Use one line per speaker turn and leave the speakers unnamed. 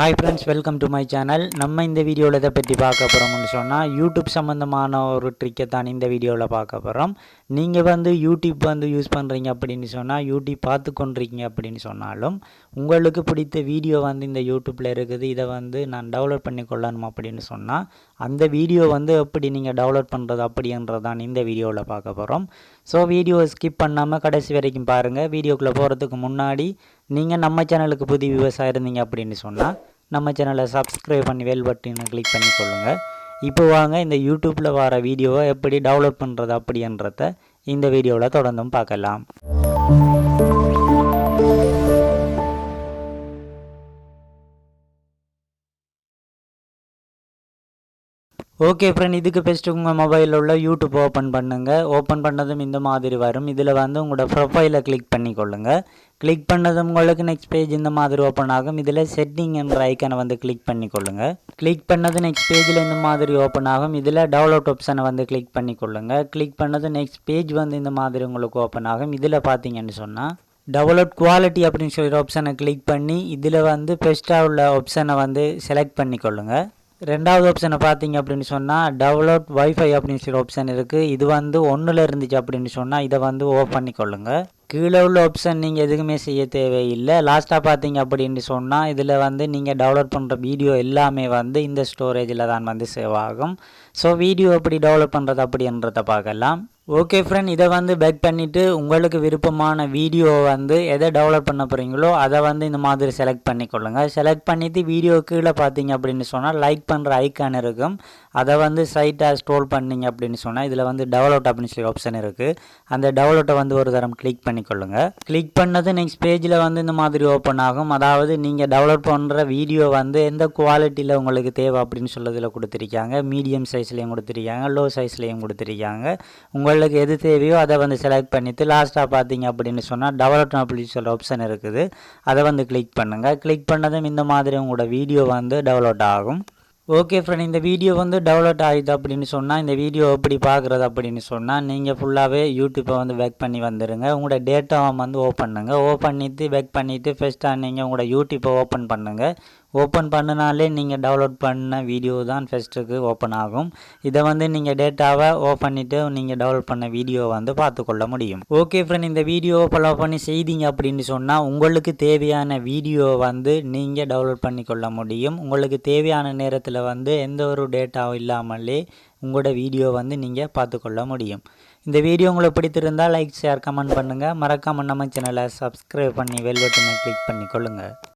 Hi friends welcome to my channel நம்ம இந்த வீடியோவில் இதை பற்றி பார்க்க போகிறோம்னு சொன்னால் யூடியூப் சம்மந்தமான ஒரு ட்ரிக்கை தான் இந்த வீடியோவில் பார்க்க போகிறோம் நீங்கள் வந்து யூடியூப் வந்து யூஸ் பண்ணுறீங்க அப்படின்னு சொன்னால் யூடியூப் பார்த்து கொண்டிருக்கீங்க அப்படின்னு சொன்னாலும் உங்களுக்கு பிடித்த வீடியோ வந்து இந்த யூடியூப்பில் இருக்குது இதை வந்து நான் டவுன்லோட் பண்ணி கொள்ளணும் அப்படின்னு சொன்னால் அந்த வீடியோ வந்து எப்படி நீங்கள் டவுன்லோட் பண்ணுறது அப்படின்றது தான் இந்த வீடியோவில் பார்க்க போகிறோம் ஸோ வீடியோவை ஸ்கிப் பண்ணாமல் கடைசி வரைக்கும் பாருங்கள் வீடியோக்குள்ளே போகிறதுக்கு முன்னாடி நீங்கள் நம்ம சேனலுக்கு புது விவசாயம் இருந்தீங்க அப்படின்னு சொன்னால் நம்ம சேனலை சப்ஸ்கிரைப் பண்ணி வெல் பட்டினை கிளிக் பண்ணி கொள்ளுங்கள் இப்போ வாங்க இந்த யூடியூப்பில் வர வீடியோவை எப்படி டவுன்லோட் பண்ணுறது அப்படின்றத இந்த வீடியோவில் தொடர்ந்தும் பார்க்கலாம். ஓகே ஃப்ரெண்ட் இதுக்கு பெஸ்ட்டு உங்கள் மொபைலில் உள்ள யூடியூப் ஓப்பன் பண்ணுங்கள் ஓப்பன் பண்ணதும் இந்த மாதிரி வரும். இதில் வந்து உங்களோட ப்ரொஃபைலை கிளிக் பண்ணிக்கொள்ளுங்க. கிளிக் பண்ணதும் உங்களுக்கு நெக்ஸ்ட் பேஜ் இந்த மாதிரி ஓப்பன் ஆகும். இதில் செட்டிங் என்ற ஐக்கனை வந்து கிளிக் பண்ணிக்கொள்ளுங்க. கிளிக் பண்ணது நெக்ஸ்ட் பேஜில் இந்த மாதிரி ஓப்பன் ஆகும். இதில் டவுன்லோட் ஆப்ஷனை வந்து கிளிக் பண்ணிக்கொள்ளுங்க. கிளிக் பண்ணது நெக்ஸ்ட் பேஜ் வந்து இந்த மாதிரி உங்களுக்கு ஓப்பன் ஆகும். இதில் பார்த்தீங்கன்னு சொன்னால் டவுன்லோட் குவாலிட்டி அப்படின்னு சொல்லி ஆப்ஷனை கிளிக் பண்ணி இதில் வந்து பெஸ்ட்டாக உள்ள ஆப்ஷனை வந்து செலக்ட் பண்ணிக்கொள்ளுங்கள் ரெண்டாவது ஆப்ஷனை பார்த்தீங்க அப்படின்னு சொன்னால் டவுன்லோட் வைஃபை அப்படின்னு சொல்லி ஆப்ஷன் இருக்குது இது வந்து ஒன்றில் இருந்துச்சு அப்படின்னு சொன்னால் இதை வந்து ஓப் பண்ணிக்கொள்ளுங்க. கீழே உள்ள ஆப்ஷன் நீங்கள் எதுவுமே செய்ய தேவையில்லை. லாஸ்ட்டாக பார்த்தீங்க அப்படின்னு சொன்னால் இதில் வந்து நீங்கள் டவுன்லோட் பண்ணுற வீடியோ எல்லாமே வந்து இந்த ஸ்டோரேஜில் தான் வந்து சேவ் ஆகும். ஸோ வீடியோ எப்படி டெவலப் பண்ணுறது அப்படின்றத பார்க்கலாம். ஓகே ஃப்ரெண்ட் இதை வந்து பேக் பண்ணிவிட்டு உங்களுக்கு விருப்பமான வீடியோ வந்து எதை டெவலப் பண்ண போகிறீங்களோ அதை வந்து இந்த மாதிரி செலக்ட் பண்ணிக்கொள்ளுங்கள் செலக்ட் பண்ணிவிட்டு வீடியோ கீழே பார்த்தீங்க அப்படின்னு சொன்னால் லைக் பண்ணுற ஐக்கான் இருக்கும். அதை வந்து சைட்டாக ஸ்ட்ரோல் பண்ணிங்க அப்படின்னு சொன்னால் இதில் வந்து டெவலப் அப்படின்னு சொல்லி ஆப்ஷன் இருக்குது அந்த டெவலப்பை வந்து ஒரு தரம் கிளிக் பண்ணிக்கொள்ளுங்கள் கிளிக் பண்ணது நெக்ஸ்ட் பேஜில் வந்து இந்த மாதிரி ஓப்பன் ஆகும். அதாவது நீங்கள் டெவலப் பண்ணுற வீடியோ வந்து எந்த குவாலிட்டியில் உங்களுக்கு தேவை அப்படின்னு சொல்லதில் கொடுத்துருக்காங்க. மீடியம் சைஸ்லேயும் கொடுத்துருக்காங்க லோ சைஸ்லேயும் கொடுத்துருக்காங்க. உங்களுக்கு எது தேவையோ அதை வந்து செலக்ட் பண்ணிவிட்டு லாஸ்ட்டாக பார்த்தீங்க அப்படின்னு சொன்னால் டெவலப் அப்படின்னு சொல்கிற ஆப்ஷன் இருக்குது. அதை வந்து கிளிக் பண்ணுங்கள் கிளிக் பண்ணதும் இந்த மாதிரி உங்களோட வீடியோ வந்து டெவலப் ஆகும். ஓகே ஃப்ரெண்ட் இந்த வீடியோ வந்து டவுன்லோட் ஆகிடுது அப்படின்னு சொன்னால் இந்த வீடியோ எப்படி பார்க்குறது அப்படின்னு சொன்னால் நீங்கள் ஃபுல்லாகவே யூடியூப்பை வந்து பேக் பண்ணி வந்துடுங்க உங்களோட டேட்டாவை வந்து ஓப்பன் பண்ணுங்கள் ஓப்பன் பண்ணிவிட்டு பேக் பண்ணிவிட்டு ஃபஸ்ட்டாக நீங்கள் உங்களோட யூடியூப்பை ஓப்பன் பண்ணுங்கள் ஓப்பன் பண்ணினாலே நீங்கள் டவுன்லோட் பண்ண வீடியோ தான் ஃபஸ்ட்டுக்கு ஓப்பன் ஆகும். இதை வந்து நீங்கள் டேட்டாவை ஓப்பன் பண்ணிவிட்டு நீங்கள் டவுன்லோட் பண்ண வீடியோ வந்து பார்த்துக்கொள்ள முடியும். ஓகே ஃப்ரெண்ட் இந்த வீடியோவை ஃபாலோ பண்ணி செய்தீங்க அப்படின்னு சொன்னால் உங்களுக்கு தேவையான வீடியோ வந்து நீங்கள் டவுன்லோட் பண்ணிக்கொள்ள முடியும். உங்களுக்கு தேவையான நேரத்தில் வந்து எந்த ஒரு டேட்டாவும் இல்லாமலே உங்களோட வீடியோ வந்து நீங்கள் பார்த்துக்கொள்ள முடியும். இந்த வீடியோ உங்களுக்கு பிடித்திருந்தால் லைக் ஷேர் கமெண்ட் பண்ணுங்கள் மறக்காமல் நம்ம சேனலை சப்ஸ்கிரைப் பண்ணி வெல் பட்டனை கிளிக் பண்ணிக்கொள்ளுங்கள்